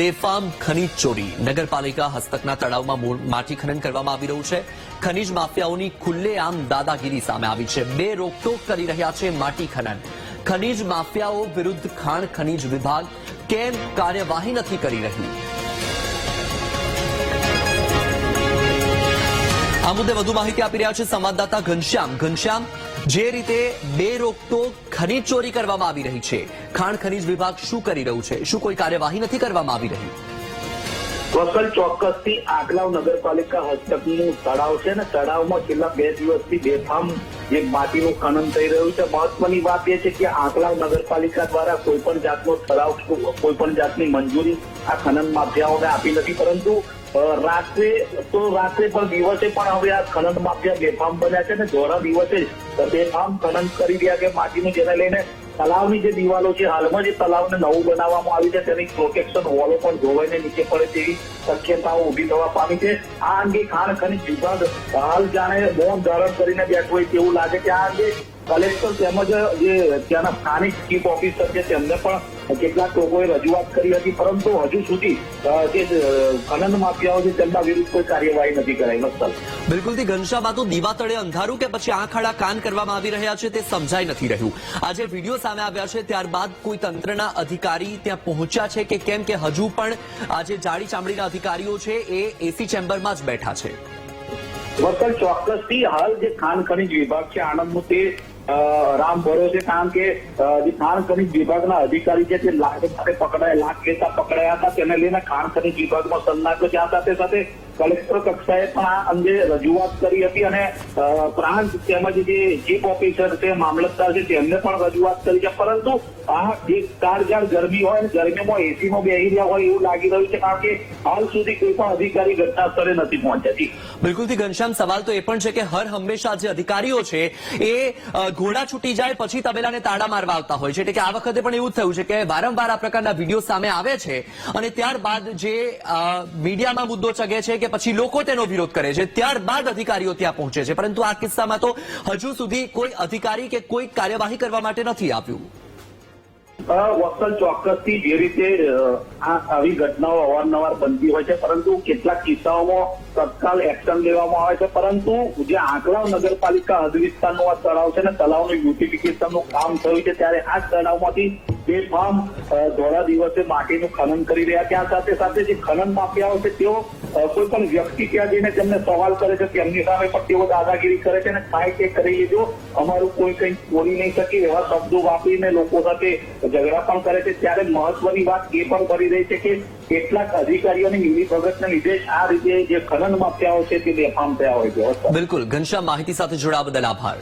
બેફામ ખનીજ ચોરી. નગરપાલિકા હસ્તકના તળાવમાં માટી ખનન કરવામાં આવી રહ્યું છે. ખનીજ માફિયાઓની ખુલ્લેઆમ દાદાગીરી સામે આવી છે. બે રોકટોક કરી રહ્યા છે માટી ખનન. ખનીજ માફિયાઓ વિરુદ્ધ ખાણ ખનીજ વિભાગ કેમ કાર્યવાહી નથી કરી રહ્યું આ મુદ્દે વધુ માહિતી આપી રહ્યા છે સંવાદદાતા ઘનશ્યામ. ઘનશ્યામ જે રીતે બે રોકટોક ખનીજ ચોરી કરવામાં આવી રહી છે. ખાણ ખનીજ વિભાગ શું કરી રહ્યું છે? શું કોઈ કાર્યવાહી નથી કરવામાં આવી રહી? વકલ ચોક્કસથી આગલાવ નગરપાલિકા હસ્તકનું તળાવ છે ને તળાવમાં છેલ્લા બે દિવસથી બેફામ જે માટીનું ખનન થઈ રહ્યું છે. મહત્વની વાત એ છે કે આંકલાવ નગરપાલિકા દ્વારા કોઈ પણ જાતનો ઠરાવ કોઈ પણ જાતની મંજૂરી આ ખનન માફિયાઓને આપી નથી. પરંતુ રાત્રે, તો રાત્રે પણ દિવસે પણ હવે આ ખનન માફિયા બેફામ બન્યા છે ને જોરા દિવસે બેફામ ખનન કરી રહ્યા છે માટીનું જેને લઈને તલાવની જે દિવાલો છે, હાલમાં જે તલાવને નવું બનાવવામાં આવી છે, તેની પ્રોટેક્શન વોલો પણ ધોવાઈને નીચે પડે તેવી શક્યતાઓ ઊભી થવા પામી છે. આ અંગે ખાણ ખનિજ વિભાગ હાલ જાણે મૌન ધારણ કરીને બેઠું હોય તેવું લાગે છે. આ અંગે કલેક્ટર તેમજ જે ત્યાંના સ્થાનિક ચીફ ઓફિસર છે, તેમને પણ કેટલાક લોકોએ રજૂઆત કરી હતી, પરંતુ હજુ સુધી જે ખનન માફિયાઓ છે, તેમના વિરુદ્ધ કોઈ કાર્યવાહી નથી કરાઈ. વત્સલ બિલકુલથી ઘનશ્યામ, આ તો દીવા તળે અંધારું કે પછી આંખ આડા કાન કરવામાં આવી રહ્યા છે તે સમજાઈ નથી રહ્યું. આજે વીડિયો સામે આવ્યા છે, ત્યારબાદ કોઈ તંત્રના અધિકારી ત્યાં પહોંચ્યા છે કે કેમ કે હજુ પણ આજે જાડી ચામડીના અધિકારીઓ છે એ એસી ચેમ્બરમાં જ બેઠા છે. વકલ ચોક્કસથી હાલ જે ખાણ ખનિજ વિભાગ છે, આણંદનું તે રામ ભરો છે, કારણ કે જે ખાણ ખનિજ વિભાગના અધિકારી છે તે લાખ સાથે પકડાયા લાખ કેસા પકડાયા હતા, તેને લઈને ખાણ ખનિજ વિભાગમાં સન્નાટો છે આ સાથે સાથે કલેક્ટર કક્ષાએ પણ આ અંગે રજૂઆત કરી હતી અને પ્રાંત તેમજ જે ચીફ ઓફિસર છે, મામલતદાર છે, તેમને પણ રજૂઆત કરી છે પરંતુ આ જે કાળજાળ ગરમી હોય ગરમીમાં એસીમાં બેસી રહ્યા હોય એવું લાગી રહ્યું છે, કારણ કે હાલ સુધી કોઈ પણ અધિકારી ઘટના સ્થળે નથી પહોંચ્યા જી. બિલકુલથી ઘનશ્યામ, સવાલ તો એ પણ છે કે હર હંમેશા જે અધિકારીઓ છે, એ ઘોડા છૂટી જાય પછી તબેલાને તાળા મારવા આવતા હોય છે એટલે કે આ વખતે પણ એવું થયું છે કે વારંવાર આ પ્રકારના વીડિયો સામે આવે છે અને ત્યારબાદ જે મીડિયામાં મુદ્દો ચગે છે કે પછી લોકો તેનો વિરોધ કરે છે. ત્યારબાદ અધિકારીઓ ત્યાં પહોંચે છે. પરંતુ આ કિસ્સામાં તો હજુ સુધી કોઈ અધિકારી કે કોઈ કાર્યવાહી કરવા માટે નથી આવ્યું. વત્સલ ચોક્કસથી જે રીતે આવી ઘટનાઓ અવારનવાર બનતી હોય છે પરંતુ કેટલાક કિસ્સાઓમાં તત્કાલ એક્શન લેવામાં આવે છે. પરંતુ જે આંકલાવ નગરપાલિકા હદ વિસ્તારનો આ તળાવ છે ને તળાવનું બ્યુટિફિકેશનનું કામ થયું છે ત્યારે આ તળાવમાંથી બેફામ અ, ધોળા દિવસે માટીનું ખનન કરી રહ્યા. ત્યાં સાથે સાથે જે ખનન માફિયાઓ છે તેઓ કોઈ પણ વ્યક્તિ ત્યાં જઈને તેમને સવાલ કરે છે તેમની સામે પણ તેઓ દાદાગીરી કરે છે અને કાંઈ કે કરી લેજો. અમારું કોઈ કંઈ બોલી નહીં શકે એવા શબ્દો વાપરીને લોકો સાથે ઝઘડા પણ કરે છે. ત્યારે મહત્વની વાત એ પણ કરી રહી છે કે કેટલાક અધિકારીઓની મિલીભગતને લીધે આ રીતે જે ખનન માફિયાઓ છે તે બેફામ થયા હોય છે. બિલકુલ. ઘનશ્યામ, માહિતી સાથે જોડાવા બદલ આભાર.